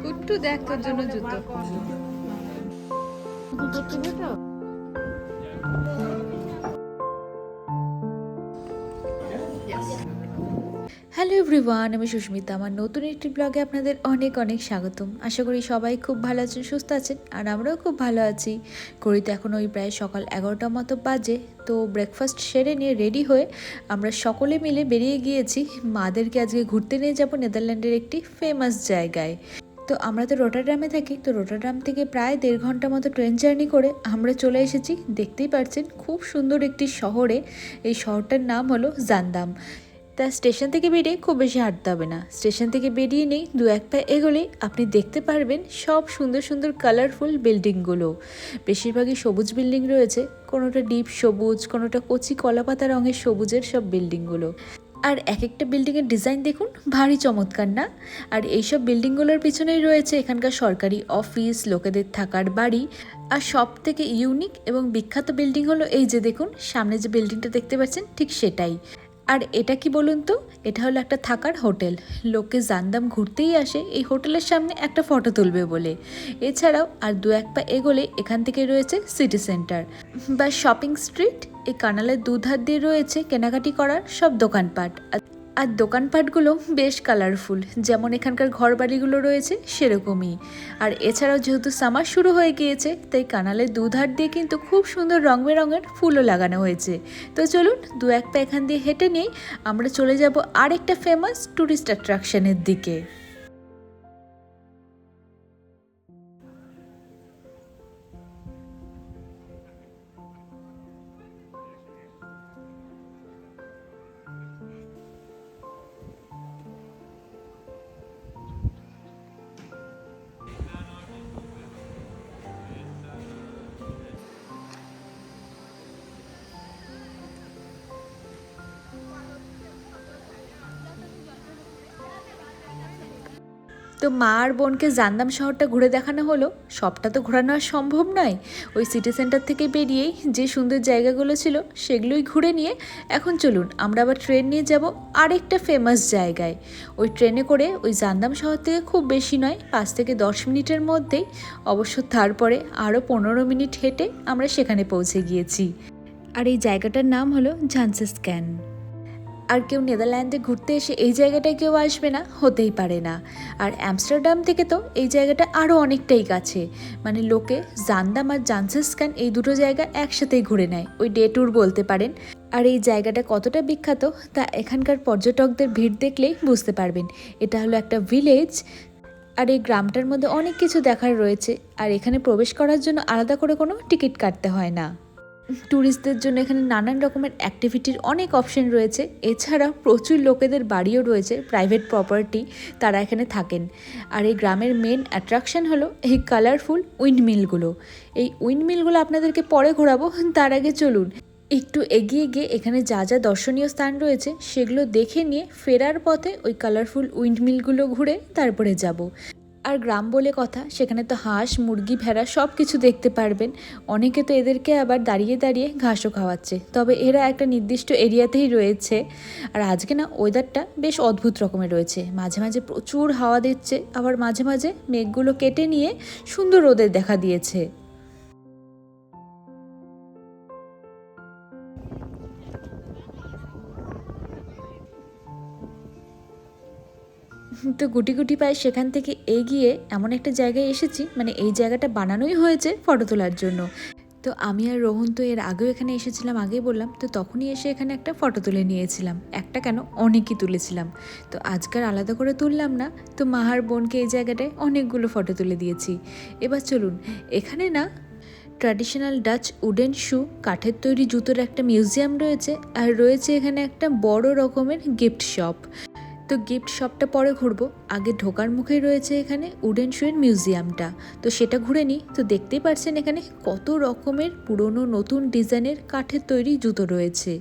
কুট্টু দেখ তোর জন্য জুতো। হ্যালো এভরিওয়ান, আমি সুস্মিতা। আমার নতুন একটি ব্লগে আপনাদের অনেক অনেক স্বাগতম। আশা করি সবাই খুব ভালো আছেন, সুস্থ আছেন, আর আমরাও খুব ভালো আছি। ঘড়িতে এখন ওই প্রায় সকাল এগারোটা মতো বাজে, তো ব্রেকফাস্ট সেরে নিয়ে রেডি হয়ে আমরা সকলে মিলে বেরিয়ে গিয়েছি মাদেরকে আজকে ঘুরতে নিয়ে যাব নেদারল্যান্ডের একটি ফেমাস জায়গায়। তো আমরা তো রোটারডামে থাকি, তো রোটারডাম থেকে প্রায় দেড় ঘণ্টা মতো ট্রেন জার্নি করে আমরা চলে এসেছি। দেখতেই পারছেন, খুব সুন্দর একটি শহরে। এই শহরটার নাম হলো জান্দাম। তা স্টেশন থেকে বেরিয়ে খুব বেশি হাঁটতে হবে না। স্টেশন থেকে বেরিয়ে নেই, দু এক পা এগোলেই আপনি দেখতে পারবেন সব সুন্দর সুন্দর কালারফুল বিল্ডিংগুলো বেশিরভাগই সবুজ বিল্ডিং রয়েছে, কোনোটা ডিপ সবুজ, কোনোটা কচি কলাপাতা রঙের সবুজের সব বিল্ডিংগুলো আর এক একটা বিল্ডিংয়ের ডিজাইন দেখুন, ভারী চমৎকার না? আর এইসব বিল্ডিংগুলোর পিছনেই রয়েছে এখানকার সরকারি অফিস লোকেদের থাকার বাড়ি। আর সব থেকে ইউনিক এবং বিখ্যাত বিল্ডিং হলো এই যে দেখুন, সামনে যে বিল্ডিংটা দেখতে পাচ্ছেন ঠিক সেটাই। আর এটা কি বলুন তো? এটা হলো একটা থাকার হোটেল। লোকে জানদাম ঘুরতেই আসে, এই হোটেলের সামনে একটা ফটো তুলবে বলে। এছাড়াও আর দু এক পা এগোলে এখান থেকে রয়েছে সিটি সেন্টার। বা শপিং স্ট্রিট, এই কানালের দুধার দিয়ে রয়েছে কেনাকাটি করার সব দোকানপাট। আর- দোকানপাটগুলো বেশ কালারফুল যেমন এখানকার ঘরবাড়িগুলো রয়েছে সেরকমই। আর এছাড়াও যেহেতু সামার শুরু হয়ে গিয়েছে, তাই কানালে দুধার দিয়ে কিন্তু খুব সুন্দর রং বেরঙের ফুলও লাগানো হয়েছে। তো চলুন, দু এক পা এখান দিয়ে হেঁটে নিয়ে আমরা চলে যাব আরেকটা ফেমাস ট্যুরিস্ট অ্যাট্রাকশনের দিকে। তো মা আর বোনকে জানদাম শহরটা ঘুরে দেখানো হলো, সবটা তো ঘোরানো আর সম্ভব নয়। ওই সিটি সেন্টার থেকে বেরিয়েই যে সুন্দর জায়গাগুলো ছিল, সেগুলোই ঘুরে নিয়ে এখন চলুন, আমরা আবার ট্রেন নিয়ে যাব আরেকটা ফেমাস জায়গায়। ওই ট্রেনে করে ওই জানদাম শহর থেকে খুব বেশি নয়, পাঁচ থেকে দশ মিনিটের মধ্যেই, অবশ্য তারপরে আরও পনেরো মিনিট হেঁটে আমরা সেখানে পৌঁছে গিয়েছি। আর এই জায়গাটার নাম হলো ঝান্সেস ক্যান। আর কেউ নেদারল্যান্ডে ঘুরতে এসে এই জায়গাটায় কেউ আসবে না, হতেই পারে না। আর অ্যামস্টারডাম থেকে তো এই জায়গাটা আরও অনেকটাই কাছে। মানে লোকে জানদাম আর জানসেসকান এই দুটো জায়গা একসাথেই ঘুরে নেয়, ওই ডে ট্যুর বলতে পারেন। আর এই জায়গাটা কতটা বিখ্যাত, তা এখানকার পর্যটকদের ভিড় দেখলেই বুঝতে পারবেন। এটা হলো একটা ভিলেজ, আর এই গ্রামটার মধ্যে অনেক কিছু দেখার রয়েছে। আর এখানে প্রবেশ করার জন্য আলাদা করে কোনো টিকিট কাটতে হয় না। ট্যুরিস্টদের জন্য এখানে নানান রকমের অ্যাক্টিভিটির অনেক অপশন রয়েছে। এছাড়া প্রচুর লোকেদের বাড়িও রয়েছে প্রাইভেট প্রপার্টি তারা এখানে থাকেন। আর এই গ্রামের মেন অ্যাট্রাকশন হলো এই কালারফুল উইন্ডমিলগুলো এই উইন্ডমিলগুলো আপনাদেরকে পরে ঘোরাবো, তার আগে চলুন। একটু এগিয়ে গিয়ে এখানে যা যা দর্শনীয় স্থান রয়েছে, সেগুলো দেখে নিয়ে ফেরার পথে ওই কালারফুল উইন্ডমিলগুলো ঘুরে তারপরে যাব। আর গ্রাম বলে কথা, সেখানে তো হাঁস, মুরগি, ভেড়া সব কিছু দেখতে পারবেন। অনেকে তো এদেরকে আবার দাঁড়িয়ে দাঁড়িয়ে ঘাসও খাওয়াচ্ছে। তবে এরা একটা নির্দিষ্ট এরিয়াতেই রয়েছে। আর আজকে না ওয়েদারটা বেশ অদ্ভুত রকমের রয়েছে। মাঝে মাঝে প্রচুর হাওয়া দিচ্ছে, আবার মাঝে মাঝে মেঘগুলো কেটে নিয়ে সুন্দর রোদের দেখা দিয়েছে। তো গুটি গুটি পায়ে সেখান থেকে এগিয়ে এমন একটা জায়গায় এসেছি মানে এই জায়গাটা বানানোই হয়েছে ফটো তোলার জন্য। তো আমি আর রোহন তো এর আগেও এখানে এসেছিলাম, আগেই বললাম, তো তখনই এসে এখানে একটা ফটো তুলে নিয়েছিলাম, একটা কেন অনেকই তুলেছিলাম। তো আজকাল আলাদা করে তুললাম না, তো মাহার বোনকে এই জায়গাটায় অনেকগুলো ফটো তুলে দিয়েছি। এবার চলুন, এখানে না ট্র্যাডিশনাল ডাচ উডেন শু কাঠের তৈরি জুতোর একটা মিউজিয়াম রয়েছে, আর রয়েছে এখানে একটা বড় রকমের গিফট শপ তো গিফট শপটা পরে ঘুরবো। আগে ঢোকার মুখেই রয়েছে এখানে উডেন শুয়ের মিউজিয়ামটা। তো সেটা ঘুরে নিই। তো দেখতেই পারছেন এখানে কত রকমের পুরনো নতুন ডিজাইনের কাঠের তৈরি জুতো রয়েছে।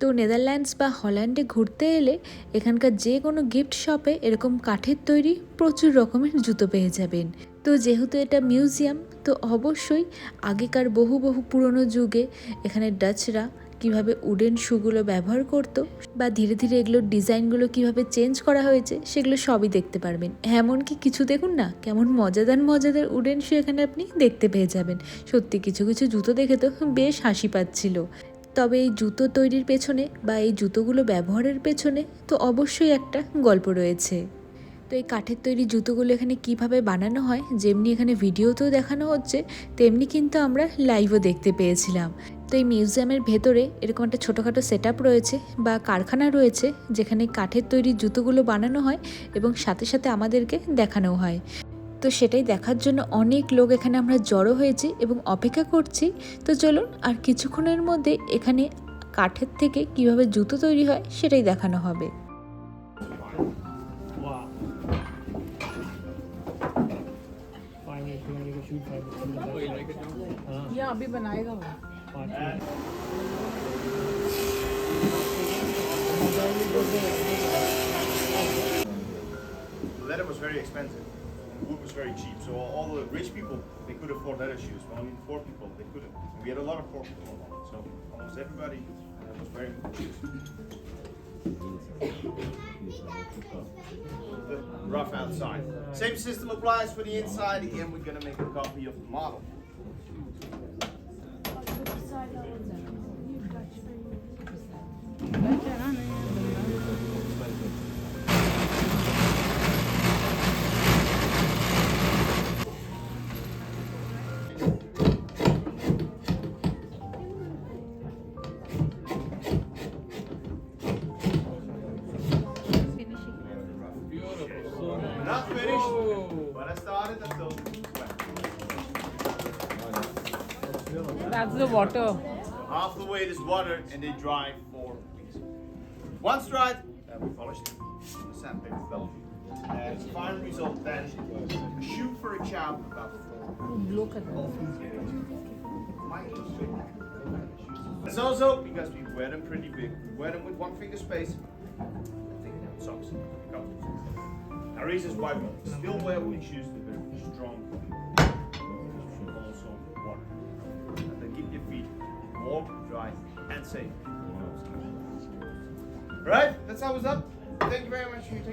তো নেদারল্যান্ডস বা হল্যান্ডে ঘুরতে এলে এখানকার যে কোনো গিফট শপে এরকম কাঠের তৈরি প্রচুর রকমের জুতো পেয়ে যাবেন। তো যেহেতু এটা মিউজিয়াম, তো অবশ্যই আগেকার বহু বহু পুরনো যুগে এখানে ডাচরা কীভাবে উডেন শুগুলো ব্যবহার করতো বা ধীরে ধীরে এগুলোর ডিজাইনগুলো কীভাবে চেঞ্জ করা হয়েছে, সেগুলো সবই দেখতে পারবেন। এমনকি কিছু দেখুন না, কেমন মজাদার মজাদার উডেন শু এখানে আপনি দেখতে পেয়ে যাবেন। সত্যি কিছু কিছু জুতো দেখে তো বেশ হাসি পাচ্ছিল। তবে এই জুতো তৈরির পেছনে বা এই জুতোগুলো ব্যবহারের পেছনে তো অবশ্যই একটা গল্প রয়েছে। তো এই কাঠের তৈরি জুতোগুলো এখানে কীভাবে বানানো হয়, যেমনি এখানে ভিডিওতেও দেখানো হচ্ছে, তেমনি কিন্তু আমরা লাইভও দেখতে পেয়েছিলাম। তো এই মিউজিয়ামের ভেতরে এরকম একটা ছোটোখাটো সেট রয়েছে বা কারখানা রয়েছে যেখানে কাঠের তৈরি জুতোগুলো বানানো হয় এবং সাথে সাথে আমাদেরকে দেখানো হয় তো সেটাই দেখার জন্য অনেক লোক এখানে আমরা জড়ো হয়েছি এবং অপেক্ষা করছি তো চলুন আর কিছুক্ষণের মধ্যে এখানে কাঠের থেকে কিভাবে জুতো তৈরি হয় সেটাই দেখানো হবে Wow. Five minutes, we're gonna go shoot five minutes. हाँ, यहाँ अभी बनाएगा वो पाँच minute. leather was very expensive. and Wood was very cheap, so all the rich people they could afford leather shoes, but only poor people they couldn't. We had a lot of poor people around, so almost everybody uh, was wearing shoes. Rough outside. Same system applies for the inside. Again, we're gonna make a copy of the model. water. Half the weight is water and they dry for weeks. Once dried, uh, we polish them the sandpaper belt. And the final result then a shoe for a child about four. Look at that. It's also because we wear them pretty big. We wear them with one finger space. I think socks. Now reasons why we still wear wooden shoes, they're very strong and safe. Right? That's how it's up. Thank you very much for your.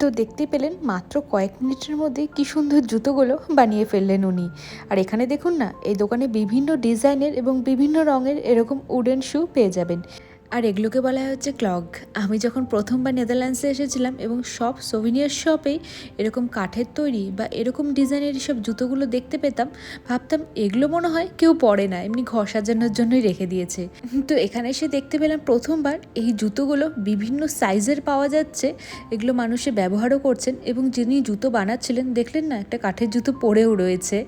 তো দেখতে পেলেন, মাত্র কয়েক মিনিটের মধ্যে কি সুন্দর জুতোগুলো বানিয়ে ফেললেন উনি আর এখানে দেখুন না, এই দোকানে বিভিন্ন ডিজাইনের এবং বিভিন্ন রঙের এরকম উডেন শু পেয়ে যাবেন আর এগুলোকে বলা হচ্ছে ক্লগ আমি যখন প্রথমবার নেদারল্যান্ডসে এসেছিলাম এবং সব সোভিনিয়ার শপেই এরকম কাঠের তৈরি বা এরকম ডিজাইনের সব জুতোগুলো দেখতে পেতাম, ভাবতাম এগুলো মনে হয় কেউ পরে না, এমনি ঘর সাজানোর জন্যই রেখে দিয়েছে। তো এখানে এসে দেখতে পেলাম প্রথমবার এই জুতোগুলো বিভিন্ন সাইজের পাওয়া যাচ্ছে, এগুলো মানুষে ব্যবহারও করছেন এবং যিনি জুতো বানাচ্ছিলেন দেখলেন না একটা কাঠের জুতো পরেও রয়েছে।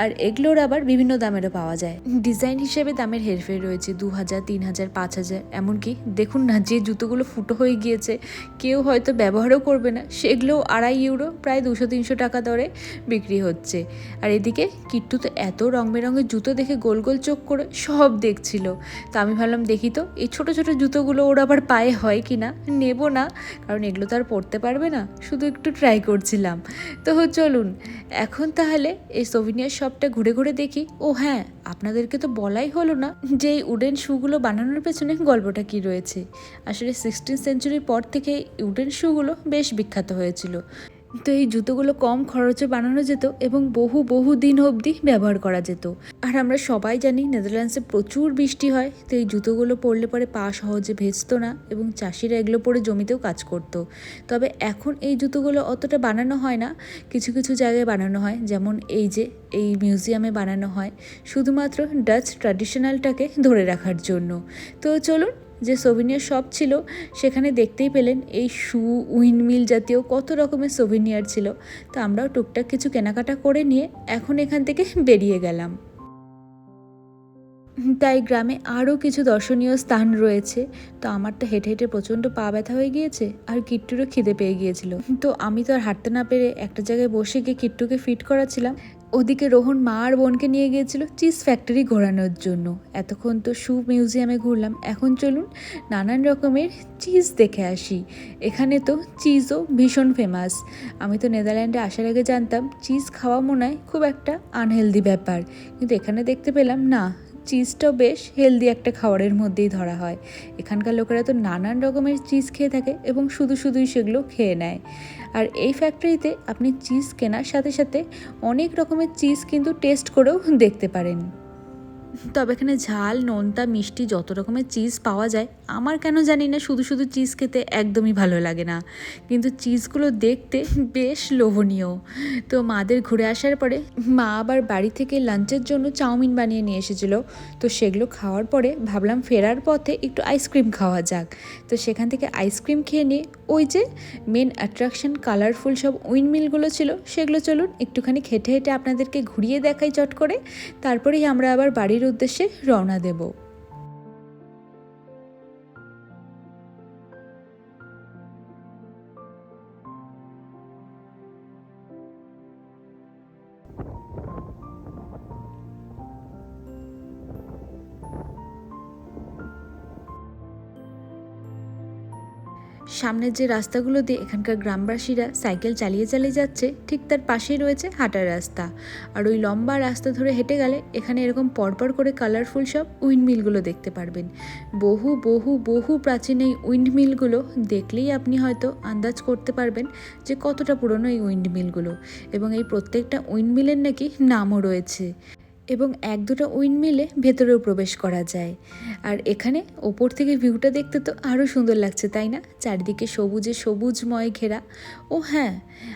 আর এগুলোর আবার বিভিন্ন দামেরও পাওয়া যায়। ডিজাইন হিসেবে দামের হেরফের রয়েছে দু হাজার, তিন হাজার, পাঁচ হাজার এমনকি দেখুন না, যে জুতোগুলো ফুটো হয়ে গিয়েছে, কেউ হয়তো ব্যবহারও করবে না, সেগুলোও আড়াই ইউরো, প্রায় দুশো তিনশো টাকা দরে বিক্রি হচ্ছে। আর এদিকে কিট্টু তো এত রং বেরঙের জুতো দেখে গোল গোল চোখ করে সব দেখছিল। তো আমি ভাবলাম, দেখি তো, এই ছোট ছোট জুতোগুলো ওর আবার পায়ে হয় কি না? নেব না, কারণ এগুলো তো আর পরতে পারবে না। শুধু একটু ট্রাই করছিলাম। তো চলুন, এখন তাহলে এই সোভিনিয়ার শপটা ঘুরে ঘুরে দেখি। ও হ্যাঁ আপনাদেরকে তো বলাই হলো না যে এই উডেন শুগুলো বানানোর পেছনে গল্পটা কি রয়েছে? আসলে সিক্সটিন সেঞ্চুরির পর থেকে উডেন শুগুলো বেশ বিখ্যাত হয়েছিল। তো এই জুতোগুলো কম খরচে বানানো যেত এবং বহু বহু দিন অবধি ব্যবহার করা যেত। আর আমরা সবাই জানি নেদারল্যান্ডসে প্রচুর বৃষ্টি হয়, তো এই জুতোগুলো পরলে পরে পা সহজে ভেজতো না এবং চাষিরা এগুলো পরে জমিতেও কাজ করত। তবে এখন এই জুতোগুলো অতটা বানানো হয় না, কিছু কিছু জায়গায় বানানো হয়, যেমন এই যে এই মিউজিয়ামে বানানো হয়, শুধুমাত্র ডাচ ট্র্যাডিশনালটাকে ধরে রাখার জন্য। তো চলুন যে সোভিনিয়ার শপ ছিল, সেখানে দেখতেই পেলেন এই শু উইন্ডমিল জাতীয় কত রকমের সোভিনিয়ার ছিল। তো আমরাও টুকটাক কিছু কেনাকাটা করে নিয়ে এখন এখান থেকে বেরিয়ে গেলাম। তাই গ্রামে আরও কিছু দর্শনীয় স্থান রয়েছে। তো আমার তো হেঁটে হেঁটে প্রচণ্ড পা ব্যথা হয়ে গিয়েছে আর কিট্টুরও খিদে পেয়ে গিয়েছিল। তো আমি তো আর হাঁটতে না পেরে একটা জায়গায় বসে গিয়ে কিট্টুকে ফিট করাচ্ছিলাম। ওদিকে রোহন মা আর বোনকে নিয়ে গিয়েছিল চিজ ফ্যাক্টরি ঘোরানোর জন্য। এতক্ষণ তো শু মিউজিয়ামে ঘুরলাম। এখন চলুন নানান রকমের চিজ দেখে আসি। এখানে তো চিজও ভীষণ ফেমাস আমি তো নেদারল্যান্ডে আসার আগে জানতাম চিজ খাওয়া মনে হয় খুব একটা আনহেলদি ব্যাপার। কিন্তু এখানে দেখতে পেলাম না চিজটাও বেশ হেলদি একটা খাবারের মধ্যেই ধরা হয়। এখানকার লোকেরা তো নানান রকমের চিজ খেয়ে থাকে এবং শুধু শুধুই সেগুলো খেয়ে নেয়। আর এই ফ্যাক্টরিতে আপনি চিজ কেনার সাথে সাথে অনেক রকমের চিজ কিন্তু টেস্ট করেও দেখতে পারেন। তবে এখানে ঝাল, নোনতা, মিষ্টি যত রকমের চিজ পাওয়া যায়, আমার কেন জানি না শুধু শুধু চিজ খেতে একদমই ভালো লাগে না। কিন্তু চিজগুলো দেখতে বেশ লোভনীয়। তো মাদের ঘুরে আসার পরে মা আবার বাড়ি থেকে লাঞ্চের জন্য চাউমিন বানিয়ে নিয়ে এসেছিল। তো সেগুলো খাওয়ার পরে ভাবলাম ফেরার পথে একটু আইসক্রিম খাওয়া যাক। তো সেখান থেকে আইসক্রিম খেয়ে নিয়ে ওই যে মেন অ্যাট্রাকশন কালারফুল সব উইন্ডমিলগুলো ছিল, সেগুলো চলুন একটুখানি হেঁটে হেঁটে আপনাদেরকে ঘুরিয়ে দেখাই চট করে। তারপরেই আমরা আবার বাড়ির উদ্দেশ্যে রওনা দেব। সামনের যে রাস্তাগুলো দিয়ে এখানকার গ্রামবাসীরা সাইকেল চালিয়ে চালিয়ে যাচ্ছে, ঠিক তার পাশেই রয়েছে হাঁটার রাস্তা। আর ওই লম্বা রাস্তা ধরে হেঁটে গেলে এখানে এরকম পরপর করে কালারফুল সব উইন্ডমিলগুলো দেখতে পারবেন। বহু বহু বহু প্রাচীন এই উইন্ডমিলগুলো দেখলেই আপনি হয়তো আন্দাজ করতে পারবেন যে কতটা পুরনো এই উইন্ডমিলগুলো এবং এই প্রত্যেকটা উইন্ডমিলের নাকি নামও রয়েছে। এবং এক দুটো উইন উইন্ডমিলে ভেতরেও প্রবেশ করা যায়। আর এখানে ওপর থেকে ভিউটা দেখতে তো আরও সুন্দর লাগছে, তাই না? চারিদিকে সবুজে সবুজময় ঘেরা। ও হ্যাঁ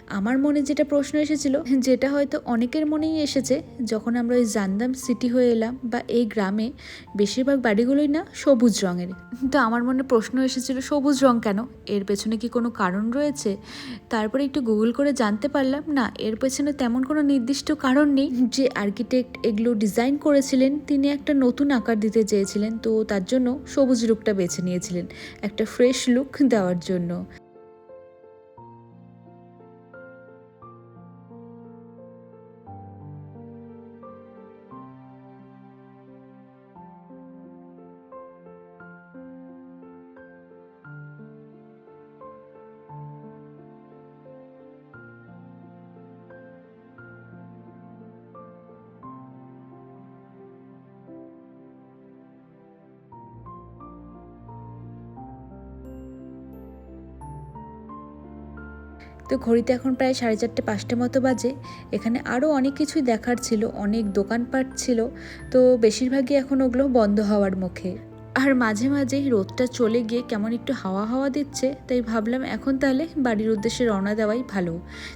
আমার মনে যেটা প্রশ্ন এসেছিল, যেটা হয়তো অনেকের মনেই এসেছে, যখন আমরা ওই জান্দাম সিটি হয়ে এলাম বা এই গ্রামে বেশিরভাগ বাড়িগুলোই না সবুজ রঙের। তো আমার মনে প্রশ্ন এসেছিল, সবুজ রং কেন? এর পেছনে কি কোনো কারণ রয়েছে? তারপরে একটু গুগল করে জানতে পারলাম, না, এর পেছনে তেমন কোনো নির্দিষ্ট কারণ নেই যে আর্কিটেক্ট এগুলো ডিজাইন করেছিলেন, তিনি একটা নতুন আকার দিতে চেয়েছিলেন, তো তার জন্য সবুজ লুকটা বেছে নিয়েছিলেন, একটা ফ্রেশ লুক দেওয়ার জন্য। তো ঘড়িতে এখন প্রায় সাড়ে চারটে, পাঁচটা মতো বাজে। এখানে আরও অনেক কিছুই দেখার ছিল, অনেক দোকানপাট ছিল। তো বেশিরভাগই এখন ওগুলো বন্ধ হওয়ার মুখে। আর মাঝে মাঝে রোদটা চলে গিয়ে কেমন একটু হাওয়া হাওয়া দিচ্ছে, তাই ভাবলাম এখন তাহলে বাড়ির উদ্দেশ্যে রওনা দেওয়াই ভালো।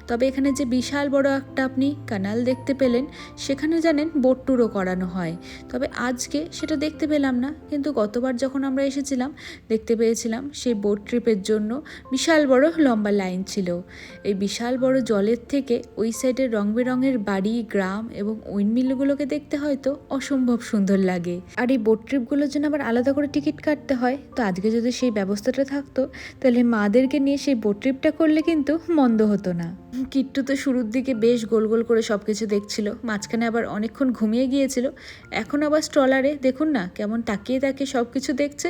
তবে এখানে যে বিশাল বড় একটা আপনি কানাল দেখতে পেলেন, সেখানে জানেন বোট ট্যুরও করানো হয়। তবে আজকে সেটা দেখতে পেলাম না, কিন্তু গতবার যখন আমরা এসেছিলাম, দেখতে পেয়েছিলাম সেই বোট ট্রিপের জন্য বিশাল বড় লম্বা লাইন ছিল। এই বিশাল বড় জলের থেকে ওই সাইডের রং বেরঙের বাড়ি, গ্রাম এবং উইন্ডমিলগুলোকে দেখতে হয়তো অসম্ভব সুন্দর লাগে। আর এই বোট ট্রিপগুলোর জন্য আবার আলাদা করে টিকিট কাটতে হয়। তো আজকে যদি সেই ব্যবস্থাটা থাকতো, তাহলে মাদেরকে নিয়ে সেই বোট ট্রিপটা করলে কিন্তু মন্দ হতো না। কিট্টু তো শুরুর দিকে বেশ গোল গোল করে সব কিছু দেখছিল। মাঝখানে আবার অনেকক্ষণ ঘুমিয়ে গিয়েছিল। এখন আবার স্ট্রলারে দেখুন না, কেমন তাকিয়ে তাকিয়ে সব কিছু দেখছে।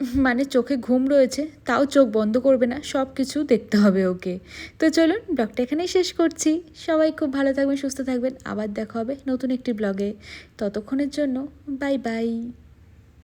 মানে চোখে ঘুম রয়েছে, তাও চোখ বন্ধ করবে না সব কিছু দেখতে হবে ওকে। তো চলুন ব্লগটা এখানেই শেষ করছি। সবাই খুব ভালো থাকবেন, সুস্থ থাকবেন। আবার দেখা হবে নতুন একটি ব্লগে। ততক্ষণের জন্য বাই বাই